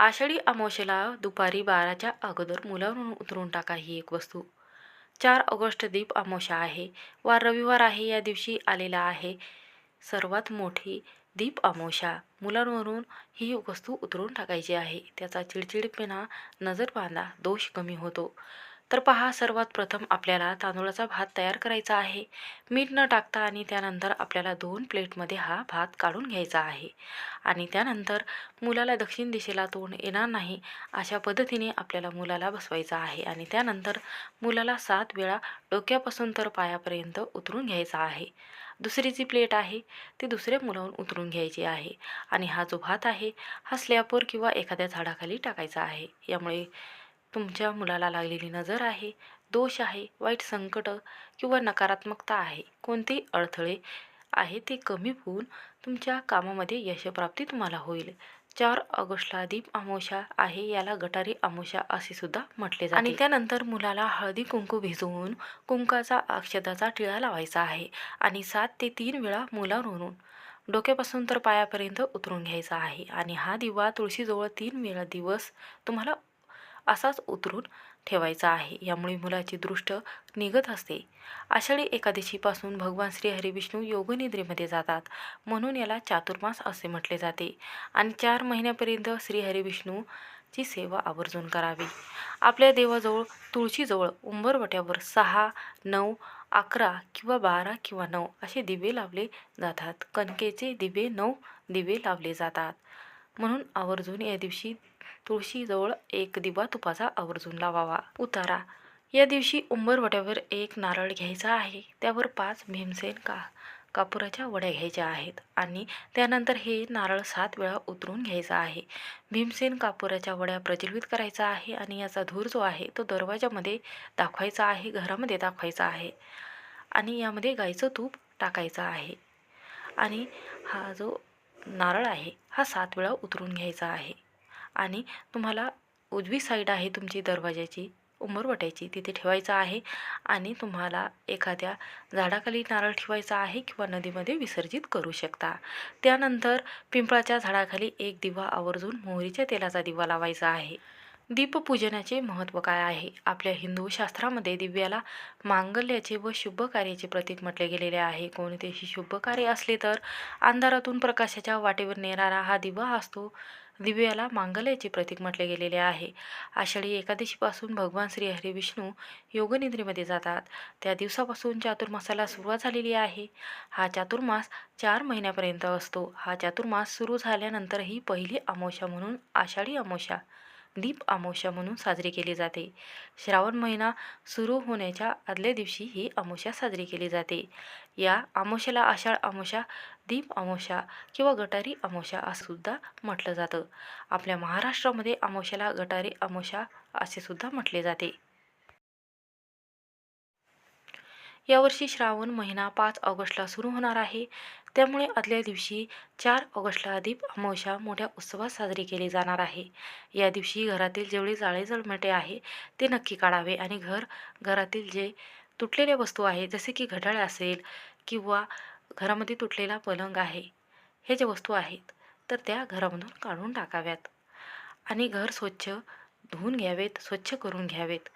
आषाढी अमावशेला दुपारी बाराच्या अगोदर मुलावरून उतरून टाका ही एक वस्तू. चार ऑगस्ट दीप अमावशा आहे. वार रविवार आहे या दिवशी आलेला आहे. सर्वात मोठी दीप अमावशा मुलांवरून ही वस्तू उतरून टाकायची आहे. त्याचा चिडचिडपणा नजर बांधा दोष कमी होतो. तर पहा सर्वात प्रथम आपल्याला तांदूळाचा भात तयार करायचा आहे. मीठ न टाकता आणि त्यानंतर आपल्याला दोन प्लेटमध्ये हा भात काढून घ्यायचा आहे. आणि त्यानंतर मुलाला दक्षिण दिशेला तोंड येणार नाही अशा पद्धतीने आपल्याला मुलाला बसवायचा आहे. आणि त्यानंतर मुलाला सात वेळा डोक्यापासून तर पायापर्यंत उतरून घ्यायचा आहे. दुसरी जी प्लेट आहे ती दुसऱ्या मुलाहून उतरून घ्यायची आहे. आणि हा जो भात आहे हा स्लॅपवर किंवा एखाद्या झाडाखाली टाकायचा आहे. यामुळे तुमच्या मुलाला लागलेली नजर आहे दोष आहे वाईट संकट किंवा नकारात्मकता आहे कोणतेही अडथळे आहे ते कमी होऊन तुमच्या कामामध्ये यशप्राप्ती तुम्हाला होईल. चार ऑगस्टला दीप आमोशा आहे याला गटारी आमोशा असे सुद्धा म्हटले जाते. आणि त्यानंतर मुलाला हळदी कुंकू भिजवून कुंकाचा अक्षदाचा टिळा लावायचा आहे आणि सात ते तीन वेळा मुलावरून डोक्यापासून तर पायापर्यंत उतरून घ्यायचा आहे. आणि हा दिवा तुळशीजवळ तीन वेळा दिवस तुम्हाला असाच उतरून ठेवायचा आहे. यामुळे मुलाची दृष्ट निघत असते. आषाढी एकादशीपासून भगवान श्री हरिविष्णू योगनिद्रेमध्ये जातात. म्हणून याला चातुर्मास असे म्हटले जाते. आणि चार महिन्यापर्यंत श्री हरिविष्णूची सेवा आवर्जून करावी. आपल्या देवाजवळ तुळशीजवळ उंबरवट्यावर सहा नऊ अकरा किंवा बारा किंवा नऊ असे दिवे लावले जातात. कणकेचे दिवे नऊ दिवे लावले जातात. म्हणून आवर्जून या दिवशी तुळशीजवळ एक दिवा तुपाचा आवर्जून लावावा. उतारा. या दिवशी उंबरवट्यावर एक नारळ घ्यायचा आहे. त्यावर पाच भीमसेन का कापुराच्या वड्या घ्यायच्या आहेत आणि त्यानंतर हे नारळ सात वेळा उतरून घ्यायचा आहे. भीमसेन कापुराच्या वड्या प्रज्वलित करायचा आहे आणि याचा धूर जो आहे तो दरवाजामध्ये दाखवायचा आहे घरामध्ये दाखवायचा आहे आणि यामध्ये गाईचं तूप टाकायचं आहे. आणि हा जो नारळ आहे हा सात वेळा उतरून घ्यायचा आहे. आणि तुम्हाला उजवी साईड आहे तुमची दरवाजाची उंबरवट्याची तिथे ठेवायचं आहे. आणि तुम्हाला एखाद्या झाडाखाली नारळ ठेवायचा आहे किंवा नदीमध्ये विसर्जित करू शकता. त्यानंतर पिंपळाच्या झाडाखाली एक दिवा आवर्जून मोहरीच्या तेलाचा दिवा लावायचा आहे. दीपपूजनाचे महत्त्व काय आहे? आपल्या हिंदू शास्त्रामध्ये दिव्याला मांगल्याचे व शुभ कार्याचे प्रतीक म्हटले गेलेले आहे. कोणतेही शुभ कार्य असले तर अंधारातून प्रकाशाच्या वाटेवर नेणारा हा दिवा असतो. दिव्याला मांगल्याचे प्रतीक म्हटले गेलेले आहे. आषाढी एकादशीपासून भगवान श्री हरी विष्णू योगनिद्रेमध्ये जातात. त्या दिवसापासून चातुर्मासाला सुरुवात झालेली आहे. हा चातुर्मास चार महिन्यापर्यंत असतो. हा चातुर्मास सुरू झाल्यानंतर ही पहिली अमावस्या म्हणून आषाढी अमावस्या दीप अमावस्या म्हणून साजरी केली जाते. श्रावण महिना सुरू होण्याच्या आदल्या दिवशी ही अमावस्या साजरी केली जाते. या अमावस्याला आषाढ अमावस्या दीप अमावस्या किंवा गटारी अमावस्या असं सुद्धा म्हटलं जातं. आपल्या महाराष्ट्रामध्ये अमावस्याला गटारी अमावस्या असे सुद्धा म्हटले जाते. यावर्षी श्रावण महिना पाच ऑगस्टला सुरू होणार आहे. त्यामुळे आदल्या दिवशी चार ऑगस्टला दीप अमावस्या मोठ्या उत्सवात साजरी केली जाणार आहे. या दिवशी घरातील जेवढे जाळे जळमटे आहे ते नक्की काढावे आणि घर घरातील जे तुटलेल्या वस्तू आहे जसे की घड्याळ असेल किंवा घरामध्ये तुटलेला पलंग आहे हे जे वस्तू आहेत तर त्या घरामधून काढून टाकाव्यात आणि घर स्वच्छ धुवून घ्यावेत स्वच्छ करून घ्यावेत.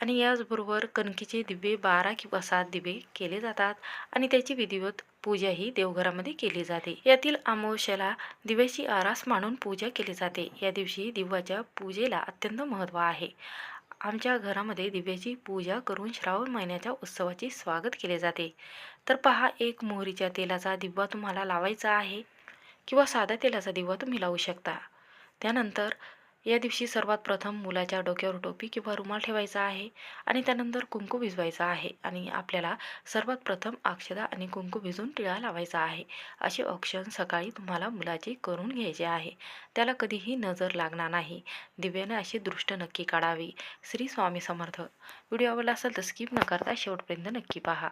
आणि याचबरोबर कणकीचे दिवे बारा किंवा सात दिवे केले जातात आणि त्याची विधिवत पूजा ही देवघरामध्ये केली जाते. यातील अमावस्याला दिव्याची आरास मानून पूजा केली जाते. या दिवशी दिव्याच्या पूजेला अत्यंत महत्त्व आहे. आमच्या घरामध्ये दिव्याची पूजा करून श्रावण महिन्याच्या उत्सवाचे स्वागत केले जाते. तर पहा एक मोहरीच्या तेलाचा दिवा तुम्हाला लावायचा आहे किंवा साध्या तेलाचा दिवा तुम्ही लावू शकता. त्यानंतर या दिवशी सर्वात प्रथम मुलाच्या डोक्यावर टोपी किंवा रुमाल ठेवायचा आहे आणि त्यानंतर कुंकू भिजवायचा आहे आणि आपल्याला सर्वात प्रथम अक्षदा आणि कुंकू भिजून टिळा लावायचा आहे. असे औक्षण सकाळी तुम्हाला मुलाचे करून घ्यायचे आहे. त्याला कधीही नजर लागणार नाही. दिव्याने अशी दृष्ट नक्की काढावी. श्री स्वामी समर्थ. व्हिडिओ आवडला असेल तर स्किप न करता शेवटपर्यंत नक्की पहा.